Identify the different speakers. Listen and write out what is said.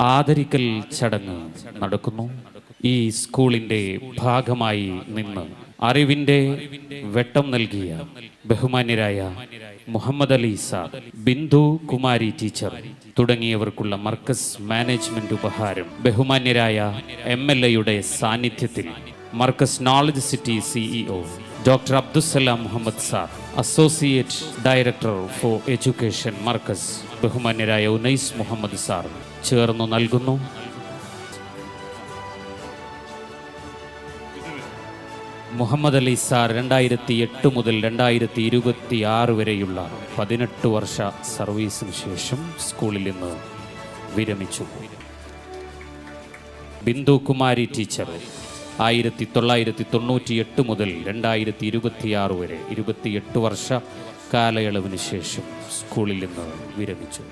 Speaker 1: ആദരിക്കൽ ചടങ്ങ് നടക്കുന്നു. ഈ സ്കൂളിന്റെ ഭാഗമായി നിന്ന് അറിവിന്റെ വെട്ടം നൽകിയ ബഹുമാന്യരായ മുഹമ്മദ് അലി സാർ ബിന്ദു കുമാരി ടീച്ചർ തുടങ്ങിയവർക്കുള്ള മർക്കസ് മാനേജ്മെന്റ് ഉപഹാരം ബഹുമാന്യരായ എം എൽ എയുടെ സാന്നിധ്യത്തിൽ Markaz knowledge city CEO doctor Abdussalam Muhammad sir associate director for education Markaz ബഹുമാന്യരായ ഉനൈസ് മുഹമ്മദ് സാർ. ചേർന്നു നൽകുന്നു. മുഹമ്മദ് അലി സാർ രണ്ടായിരത്തി എട്ട് മുതൽ രണ്ടായിരത്തി ഇരുപത്തി ആറ് വരെയുള്ള പതിനെട്ട് വർഷ സർവീസിന് ശേഷം സ്കൂളിൽ നിന്ന് വിരമിച്ചു. ബിന്ദു കുമാരി ടീച്ചർ. ആയിരത്തി തൊള്ളായിരത്തി തൊണ്ണൂറ്റി എട്ട് മുതൽ രണ്ടായിരത്തി ഇരുപത്തിയാറ് വരെ ഇരുപത്തിയെട്ട് വർഷ കാലയളവിന് ശേഷം സ്കൂളിൽ നിന്ന് വിരമിച്ചു.